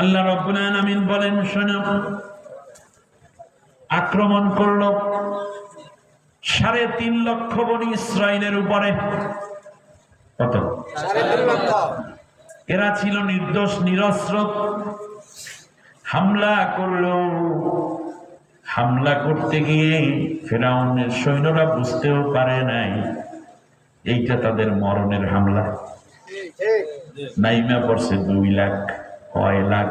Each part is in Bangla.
আল্লাহ রব্বুল আলামিন বলেন শোনো আক্রমণ করল সাড়ে তিন লক্ষ বনি ইসরায়েলের উপরে। কত? এরা ছিল নির্দোষ নিরস্ত্র। হামলা করল। হামলা করতে গিয়ে ফেরাউনের সৈন্যরা বুঝতেও পারে নাই এইটা তাদের মরণের হামলা। নাইমা পড়ছে দুই লাখ। কয় লাখ।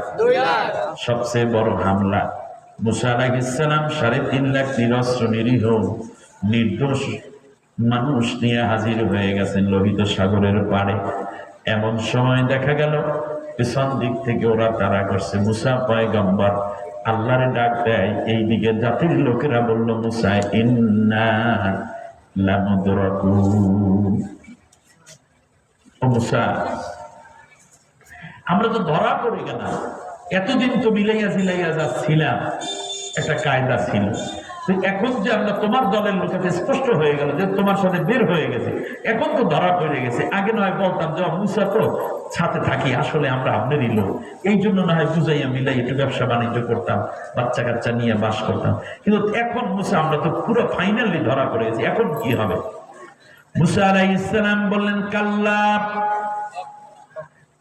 সবচেয়ে বড় হামলা। মুসা আলাইসালাম সাড়ে তিন লাখ নিরস্ত্র নিরীহ নির্দোষ মানুষ নিয়ে হাজির হয়ে গেছেন লোহিত সাগরের পাড়ে। এমন সময় দেখা গেল পেছন দিক থেকে ওরা তারা করছে। মুসা পয়গম্বর আল্লাহরে ডাক দেয় এই দিকে জাতির লোকেরা বলল মুসা ইন্না ও মুসা আমরা তো ধরা পড়ে গেলাম। এতদিন তো মিলাইয়া জিলাইয়া যাচ্ছিলাম একটা কায়দা ছিল। এখন যে আমরা তোমার দলের লোকেতে স্পষ্ট হয়ে গেল যে তোমার সাথে বের হয়ে গেছে। এখন তো ধরা পড়ে গেছে। আগে নয় বলতাম যে মুসা তো সাথে থাকি, আসলে আমরা আপনারই লোক। এই জন্য না হয় বুঝাইয়া মিলাই একটু ব্যবসা বাণিজ্য করতাম বাচ্চা কাচ্চা নিয়ে বাস করতাম। কিন্তু এখন মুসা, আমরা তো পুরো ফাইনালি ধরা পড়ে গেছি। এখন কি হবে? মুসা আলাই ইসলাম বললেন, কাল্লা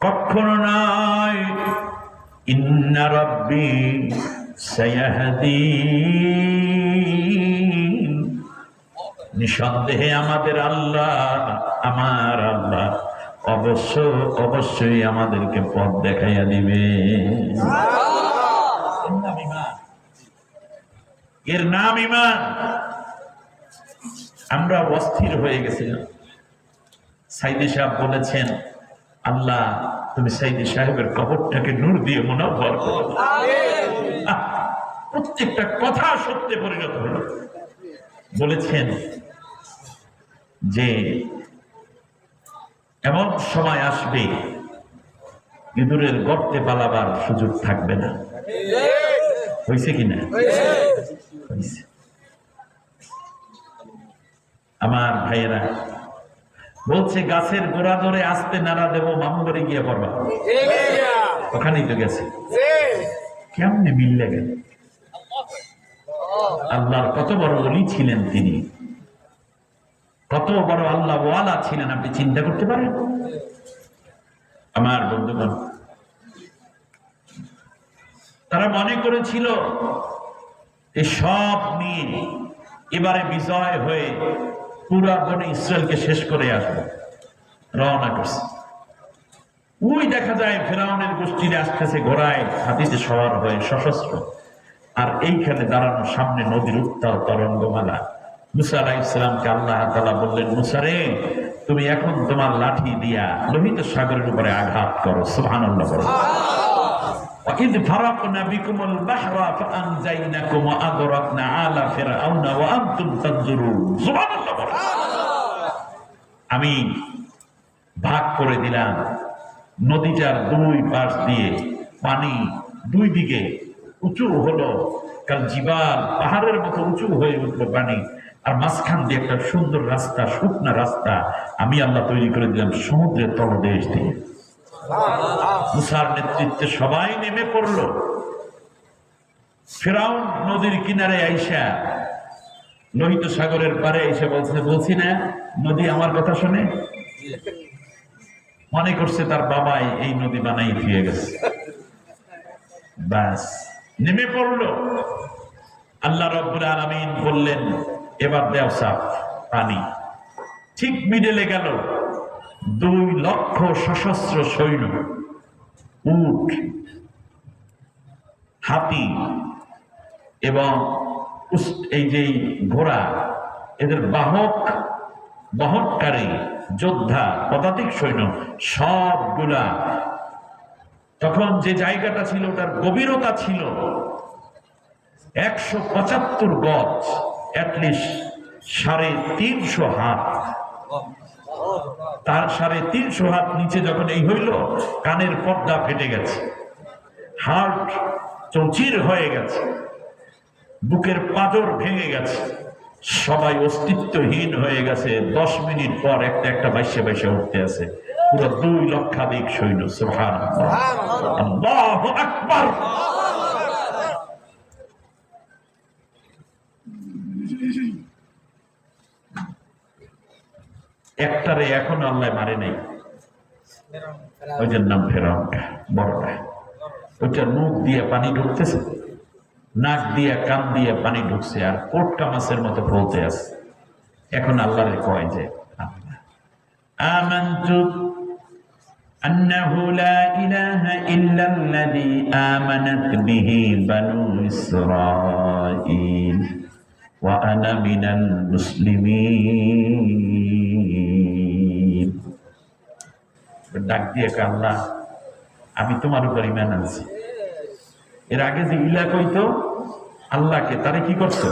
কখনো নয় ইন্না রব্বি নিঃসন্দেহে আমাদের আল্লাহ, আমার আল্লাহ অবশ্য, অবশ্যই আমাদেরকে পথ দেখাইয়া দিবে। এর নাম ইমান। আমরা অস্থির হয়ে গেছিলাম। সাইদি সাহেব বলেছেন আল্লাহ তুমি সাইদি সাহেবের কবরটাকে নূর দিয়ে মনোভর করো। প্রত্যেকটা কথা সত্যে পরিণত হলো। বলেছেন যে এমন সময় আসবে ইঁদুরের গর্তে পালাবার সুযোগ থাকবে না। হয়েছে কিনা আমার ভাইয়েরা বলছে গাছের গোড়া ধরে আসতে নাড়া দেবো মামু বাড়ি গিয়ে পড়বা। ওখানেই তো গেছে। কেমনে মিললে গেল আল্লাহর কত বড় অলি ছিলেন তিনি। কত বড় আল্লাহ ওয়ালা ছিলেন আপনি চিন্তা করতে পারেন? আমার বন্ধুগণ তারা মনে করেছিল এই সব নিয়ে এবারে বিজয় হয়ে পুরা বনে ইসরায়েলকে শেষ করে আসব। রওনা করছে। ওই দেখা যায় ফেরাউনের গোষ্ঠীর আসতেছে ঘোড়ায় হাতিতে সবার হয়ে সশস্ত্র। আর এইখানে দাঁড়ানো সামনে নদীর উত্তাল তরঙ্গমালা। মুসা আলাহ ইসলামকে আল্লাহ তালা বললেন মুসারে তুমি এখন তোমার লাঠি দিয়া লোহিত সাগরের উপরে আঘাত করো। সুহান করো ইদ ফারাকনা বিকুমুল বাহরা ফাআনজাইনাকুম ওয়া আগরাকনা আলা ফিরআউনা ওয়া আনতুম আমি ভাগ করে দিলাম। নদীটার দুই পাশ দিয়ে পানি দুই দিকে উঁচু হলো। কাল জীবাল পাহাড়ের মতো উঁচু হয়ে উঠল পানি। আর মাঝখান দিয়ে একটা সুন্দর রাস্তা, শুকনা রাস্তা আমি আল্লাহ তৈরি করে দিলাম সমুদ্রের তলদেশ দিয়ে। মুসার নেতৃত্বে সবাই নেমে পড়ল। ফেরাউন নদীর কিনারে আইসা লোহিত সাগরের পারে এসে বলছে, বলছি না, নদী আমার কথা শুনে? মনে করছে তার বাবাই এই নদী বানাই ফিরে গেছে। ব্যাস, নেমে পড়ল। আল্লাহ রব্বুল আলমিন বললেন, এবার দেও সাফ পানি। ঠিক মিডেলে গেল। দুই লক্ষ সশস্ত্র সৈন্য, উট, হাতি এবং এই যে ঘোড়া, এদের বাহক, বহনকারী যোদ্ধা, পদাতিক সৈন্য, সবগুলা। তখন যে জায়গাটা ছিল, তার গভীরতা ছিল একশো পঁচাত্তর গজ অ্যাটলিস্ট সাড়ে তিনশো হাত। তার সাড়ে তিনশো হাত নিচে যখন এই হইল কানের পর্দা ফেটে গেছে। হার্ট চৌচির হয়ে গেছে। বুকের পাজর ভেঙে গেছে। সবাই অস্তিত্বহীন হয়ে গেছে। দশ মিনিট পর একটা একটা বাইশে বাইশে উঠতে আছে। পুরো দুই লক্ষাধিক সৈন্য আকবার। একটারে এখন আল্লাহ মারে নাই ওইটার নাম ফেরাউন বড়টা ওইটার মুখ দিয়ে পানি ঢুকতেছে নাক দিয়ে কান দিয়ে পানি ঢুকছে আর কোটকা মাছের মতো বলতে আছে এখন আল্লাহরে কয় যে আমান্তু أنه لا إله إلا الذي آمنت به بنو إسرائيل وأنا من المسلمين ডাক দিয়ে কে আল্লাহ আমি তোমার উপর ইমান আনছি এর আগে যে ইলা কইতো আল্লাহকে তারে কি করছো